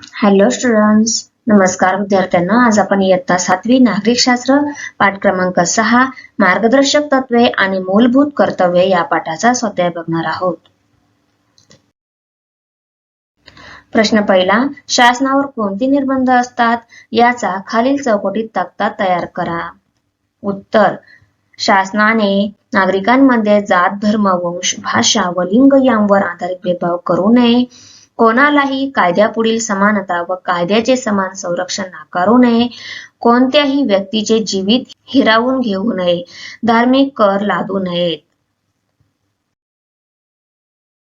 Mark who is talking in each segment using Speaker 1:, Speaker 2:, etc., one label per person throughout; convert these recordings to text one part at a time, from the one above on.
Speaker 1: Hello students नमस्कार विद्यार्थ्यांना. आज आपण इयत्ता सातवी नागरिकशास्त्र पाठ क्रमांक सहा मार्गदर्शक तत्वे आणि मूलभूत कर्तव्ये या पाठाचा स्वाध्याय बघणार आहोत. प्रश्न पहिला शासनावर कोणते निर्बंध असतात? याचा खालील चौकटीत तक्ता तयार करा. उत्तर शासनाने नागरिकांमध्ये जात धर्म वंश भाषा व लिंग यांवर आधारित भेदभाव करू नये. कोणालाही कायद्यापुढील समानता व कायद्याचे समान संरक्षण नाकारू नये. कोणत्याही व्यक्तीचे जीवित हिरावून घेऊ नये. धार्मिक कर लादू नयेत.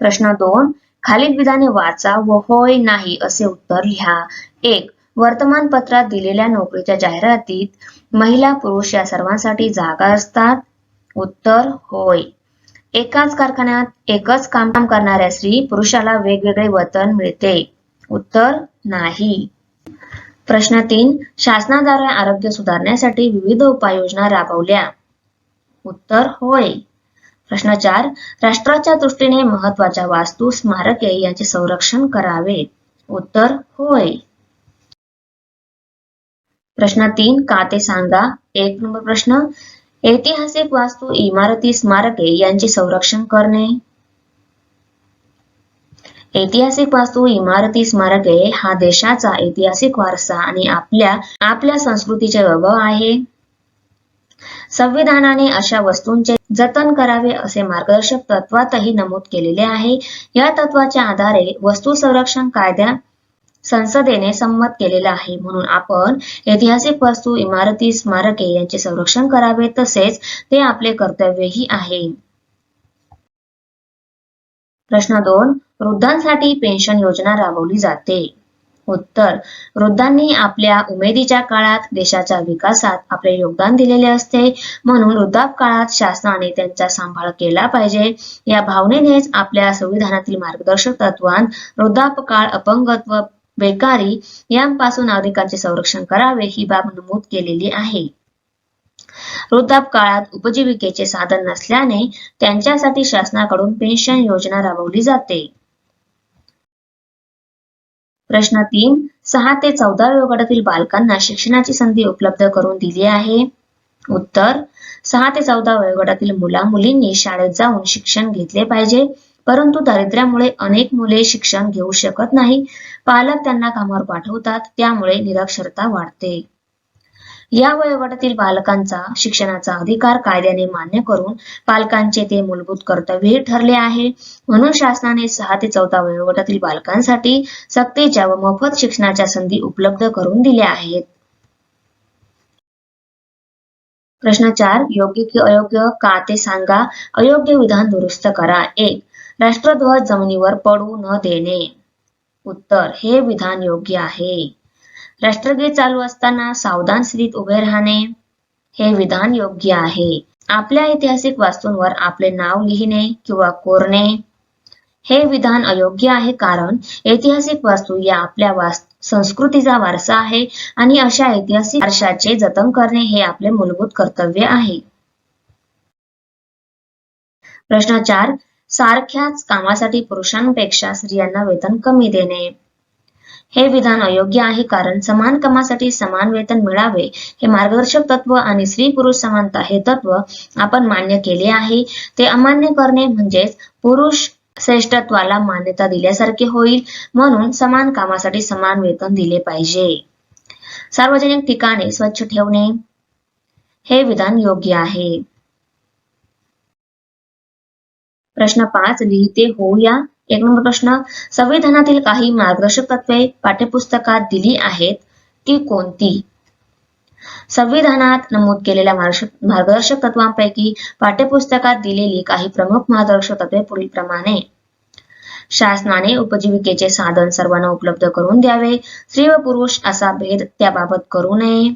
Speaker 1: प्रश्न दोन. खालील विधाने वाचा व होय नाही असे उत्तर लिहा. एक. वर्तमानपत्रात दिलेल्या नोकरीच्या जाहिरातीत महिला पुरुष या सर्वांसाठी जागा असतात. उत्तर होय. एकाच कारखान्यात एकच काम करणाऱ्या स्त्री पुरुषाला वेगवेगळे वतन मिळते. उत्तर नाही. प्रश्न तीन शासनाद्वारे आरोग्य सुधारण्यासाठी विविध उपाययोजना राबवल्या. उत्तर होय. प्रश्न चार राष्ट्राच्या दृष्टीने महत्त्वाच्या वास्तू स्मारके यांचे संरक्षण करावे. उत्तर होय. प्रश्न तीन का ते सांगा? एक नंबर प्रश्न. ऐतिहासिक वास्तू इमारती स्मारके यांचे संरक्षण करणे. ऐतिहासिक वास्तू इमारती स्मारके हा देशाचा ऐतिहासिक वारसा आणि आपल्या आपल्या संस्कृतीचे वैभव आहे. संविधानाने अशा वस्तूंचे जतन करावे असे मार्गदर्शक तत्वातही नमूद केलेले आहे. या तत्वाच्या आधारे वस्तू संरक्षण कायद्या संसदेने संमत केलेला आहे. म्हणून आपण ऐतिहासिक वस्तू इमारती स्मारके यांचे संरक्षण करावे तसेच ते आपले कर्तव्यही आहे. प्रश्न दोन वृद्धांसाठी पेन्शन योजना राबवली जाते. उत्तर वृद्धांनी आपल्या उमेदीच्या काळात देशाच्या विकासात आपले योगदान दिलेले असते. म्हणून वृद्धापकाळात शासनाने त्यांचा सांभाळ केला पाहिजे. या भावनेनेच आपल्या संविधानातील मार्गदर्शक तत्वांत वृद्धापकाळ अपंगत्व बेकारी यांपासून नागरिकांचे संरक्षण करावे ही बाब नमूद केलेली आहे. वृद्धापकाळात उपजीविकेचे साधन नसल्याने त्यांच्यासाठी शासनाकडून पेन्शन योजना राबवली जाते. प्रश्न तीन सहा ते चौदा वयोगटातील बालकांना शिक्षणाची संधी उपलब्ध करून दिली आहे. उत्तर सहा ते चौदा वयोगटातील मुला मुलींनी शाळेत जाऊन शिक्षण घेतले पाहिजे. परंतु दारिद्र्यामुळे अनेक मुले शिक्षण घेऊ शकत नाही. पालक त्यांना कामावर पाठवतात त्यामुळे निरक्षरता वाढते. या वयोगटातील बालकांचा शिक्षणाचा अधिकार कायद्याने मान्य करून पालकांचे ते मूलभूत कर्तव्य ठरले आहे. म्हणून शासनाने सहा ते चौदा वयोगटातील बालकांसाठी सक्तीच्या व मोफत शिक्षणाच्या संधी उपलब्ध करून दिल्या आहेत. प्रश्न चार योग्य की अयोग्य का ते सांगा. अयोग्य विधान दुरुस्त करा. एक राष्ट्रध्वज जमिनीवर पडू न देणे. उत्तर हे विधान योग्य आहे. राष्ट्रगीत चालू असताना सावधान स्थितीत उभे राहणे हे विधान योग्य आहे. आपल्या ऐतिहासिक वास्तूंवर आपले नाव लिहिणे किंवा कोरणे हे विधान अयोग्य आहे कारण ऐतिहासिक वास्तू या आपल्या वास संस्कृतीचा वारसा आहे आणि अशा ऐतिहासिक वारशाचे जतन करणे हे आपले मूलभूत कर्तव्य आहे. प्रश्न चार सारख्याच कामासाठी पुरुषांपेक्षा स्त्रियांना वेतन कमी देणे. हे विधान अयोग्य आहे कारण समान कामासाठी समान वेतन मिळावे हे मार्गदर्शक तत्व आणि स्त्री पुरुष समानता हे तत्व आपण मान्य केले आहे. ते अमान्य करणे म्हणजेच पुरुष श्रेष्ठत्वाला मान्यता दिल्यासारखे होईल. म्हणून समान कामासाठी समान वेतन दिले पाहिजे. सार्वजनिक ठिकाणे स्वच्छ ठेवणे हे विधान योग्य आहे. प्रश्न पाच लिहिते हो या. एक नंबर प्रश्न. संविधानातील काही मार्गदर्शक तत्वे पाठ्यपुस्तकात दिली आहेत ती कोणती? संविधानात नमूद केलेल्या मार्गदर्शक तत्वांपैकी पाठ्यपुस्तकात दिलेली काही प्रमुख मार्गदर्शक तत्वे पुढील प्रमाणे शासनाने उपजीविकेचे साधन सर्वांना उपलब्ध करून द्यावे. स्त्री व पुरुष असा भेद त्याबाबत करू नये.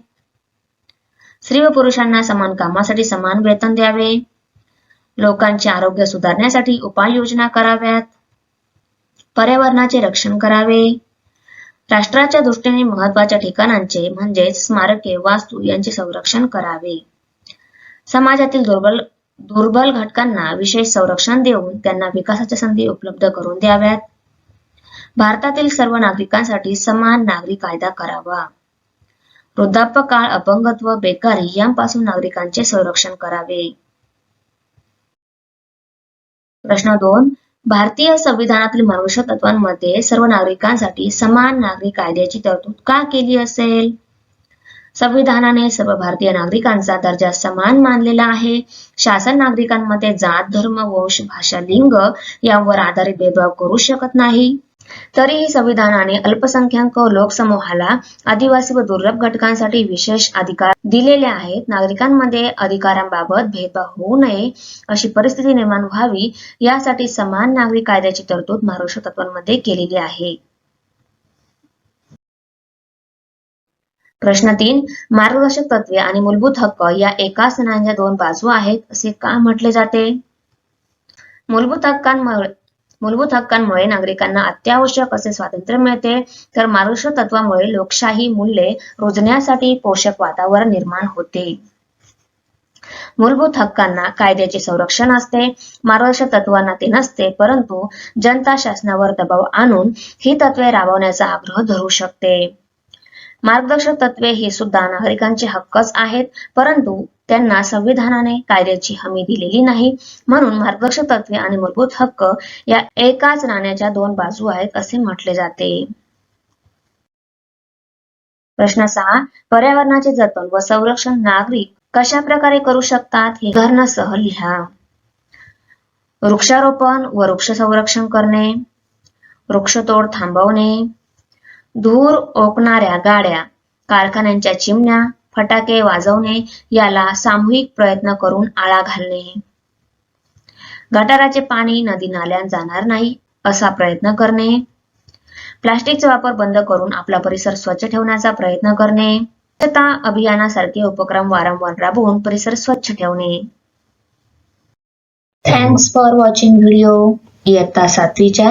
Speaker 1: स्त्री व पुरुषांना समान कामासाठी समान वेतन द्यावे. लोकांचे आरोग्य सुधारण्यासाठी उपाययोजना कराव्यात. पर्यावरणाचे रक्षण करावे. राष्ट्राच्या दृष्टीने महत्त्वाच्या ठिकाणांचे म्हणजेच स्मारके वास्तू यांचे संरक्षण करावे. समाजातील दुर्बल दुर्बल घटकांना विशेष संरक्षण देऊन त्यांना विकासाच्या संधी उपलब्ध करून द्याव्यात. भारतातील सर्व नागरिकांसाठी समान नागरी कायदा करावा. वृद्धापकाळ अपंगत्व बेकारी यांपासून नागरिकांचे संरक्षण करावे. प्रश्न दोन भारतीय संविधानातील मनुष्य तत्वांमध्ये सर्व नागरिकांसाठी समान नागरी कायद्याची तरतूद का केली असेल? संविधानाने सर्व भारतीय नागरिकांचा दर्जा समान मानलेला आहे. शासन नागरिकांमध्ये जात धर्म वंश भाषा लिंग यावर आधारित भेदभाव करू शकत नाही. तरीही संविधानाने अल्पसंख्याक लोकसमूहाला आदिवासी व दुर्लभ घटकांसाठी विशेष अधिकार दिलेले आहेत. नागरिकांमध्ये अधिकारांबाबत भेदभाव होऊ नये अशी परिस्थिती निर्माण व्हावी यासाठी समान नागरिक कायद्याची तरतूद महाराष्ट्र तत्वांमध्ये केलेली आहे. प्रश्न तीन मार्गदर्शक तत्वे आणि मूलभूत हक्क या एकाच नाण्याच्या दोन बाजू आहेत असे का म्हटले जाते? मूलभूत हक्कांमुळे मूलभूत हक्कांमुळे नागरिकांना अत्यावश्यक असे स्वातंत्र्य मिळते तर मार्गदर्शक तत्वामुळे लोकशाही मूल्ये रोजण्यासाठी पोषक वातावरण निर्माण होते. मूलभूत हक्कांना कायद्याचे संरक्षण असते मार्गदर्शक तत्वांना ते नसते परंतु जनता शासनावर दबाव आणून ही तत्वे राबवण्याचा आग्रह धरू शकते. मार्गदर्शक तत्वे हे सुद्धा नागरिकांचे हक्कच आहेत परंतु त्यांना संविधानाने कायद्याची हमी दिलेली नाही. म्हणून मार्गदर्शक तत्वे आणि मूलभूत हक्क या एकाच नाण्याच्या दोन बाजू आहेत असे म्हटले जाते. प्रश्न सहा पर्यावरणाचे जतन व संरक्षण नागरिक कशा प्रकारे करू शकतात हे उदाहरणासह लिहा. वृक्षारोपण व वृक्ष संरक्षण करणे वृक्षतोड थांबवणे धूर ओकणाऱ्या गाड्या कारखान्यांच्या चिमण्या फटाके वाजवणे याला सामूहिक प्रयत्न करून आळा घालणे. गटाराचे पाणी नदी नाल्यांत जाणार नाही असा प्रयत्न करणे. प्लास्टिकचा वापर बंद करून आपला परिसर स्वच्छ ठेवण्याचा प्रयत्न करणे. स्वच्छता अभियानासारखे उपक्रम वारंवार राबवून परिसर स्वच्छ ठेवणे. थँक्स फॉर वॉचिंग व्हिडिओ इयत्ता सातवीच्या